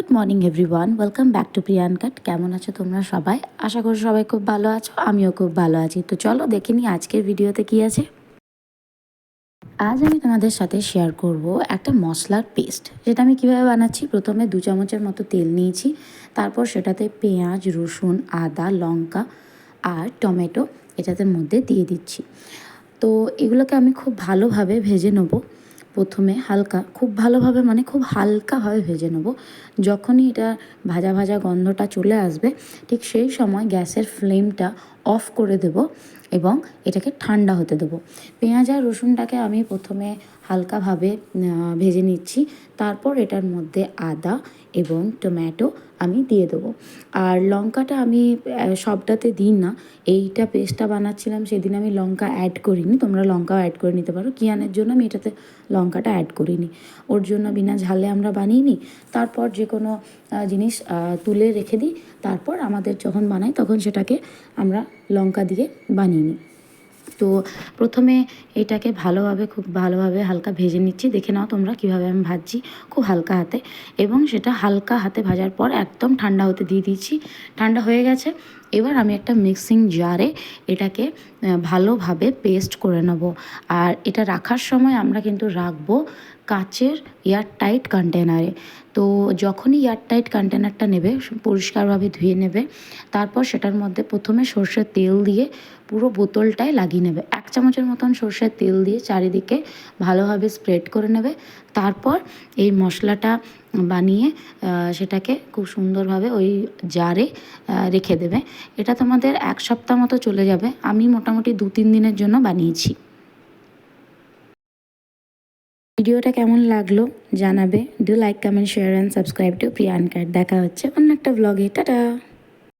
Good morning everyone welcome back to Priyan cut কেমন আছো তোমরা সবাই? আশা করি সবাই খুব ভালো আছো, আমিও খুব ভালো আছি। তো চলো দেখে নিই আজকের ভিডিওতে কি আছে। আজ আমি তোমাদের সাথে শেয়ার করব একটা মশলার পেস্ট যেটা আমি কীভাবে বানাচ্ছি। প্রথমে দু চামচের মতো তেল নিয়েছি, তারপর সেটাতে পেঁয়াজ, রসুন, আদা, লঙ্কা আর টমেটো এটাতে মধ্যে দিয়ে দিচ্ছি। তো এগুলোকে আমি খুব ভালোভাবে ভেজে নেব। প্রথমে হালকা, খুব ভালোভাবে মানে খুব হালকাভাবে ভেজে নেব। যখনই এটা ভাজা ভাজা গন্ধটা চলে আসবে, ঠিক সেই সময় গ্যাসের ফ্লেমটা অফ করে দেব এবং এটাকে ঠান্ডা হতে দেবো। পেঁয়াজ আর রসুনটাকে আমি প্রথমে হালকাভাবে ভেজে নিচ্ছি। তারপর এটার মধ্যে আদা এবং টমেটো আমি দিয়ে দেবো। আর লঙ্কাটা আমি সবটাতে দিই না। এইটা পেস্টটা বানাচ্ছিলাম, সেদিন আমি লঙ্কা অ্যাড করিনি। তোমরা লঙ্কাও অ্যাড করে নিতে পারো। কিয়ানের জন্য আমি এটাতে লঙ্কাটা অ্যাড করিনি। ওর জন্য বিনা ঝালে আমরা বানিয়ে নিই তারপর যে কোনো জিনিস তুলে রেখে দিই। তারপর আমাদের যখন বানাই, তখন সেটাকে আমরা লঙ্কা দিয়ে বানিয়ে নিই। তো প্রথমে এটাকে ভালোভাবে, খুব ভালোভাবে হালকা ভেজে নিচ্ছি। দেখে নাও তোমরা কীভাবে আমি ভাজছি খুব হালকা হাতে। এবং সেটা হালকা হাতে ভাজার পর একদম ঠান্ডা হতে দিয়ে দিচ্ছি। ঠান্ডা হয়ে গেছে। এবার আমি একটা মিক্সিং জারে এটাকে ভালোভাবে পেস্ট করে নেব। আর এটা রাখার সময় আমরা কিন্তু রাখব কাচের এয়ার টাইট কন্টেনারে। তো যখনই এয়ার টাইট কন্টেনারটা নেবে, পরিষ্কারভাবে ধুয়ে নেবে, তারপর সেটার মধ্যে প্রথমে সর্ষের তেল দিয়ে পুরো বোতলটায় লাগিয়ে নেবে। এক চামচের মতন সর্ষের তেল দিয়ে চারিদিকে ভালোভাবে স্প্রেড করে নেবে। তারপর এই মশলাটা বানিয়ে সেটাকে খুব সুন্দরভাবে ওই জারে রেখে দেবে। এটা তোমাদের এক সপ্তাহ মতো চলে যাবে। আমি মোটামুটি দু তিন দিনের জন্য বানিয়েছি। ভিডিওটা কেমন লাগল জানাবে। Do like comment share and subscribe to Priyan card দেখা হচ্ছে অন্য একটা ব্লগে টাটা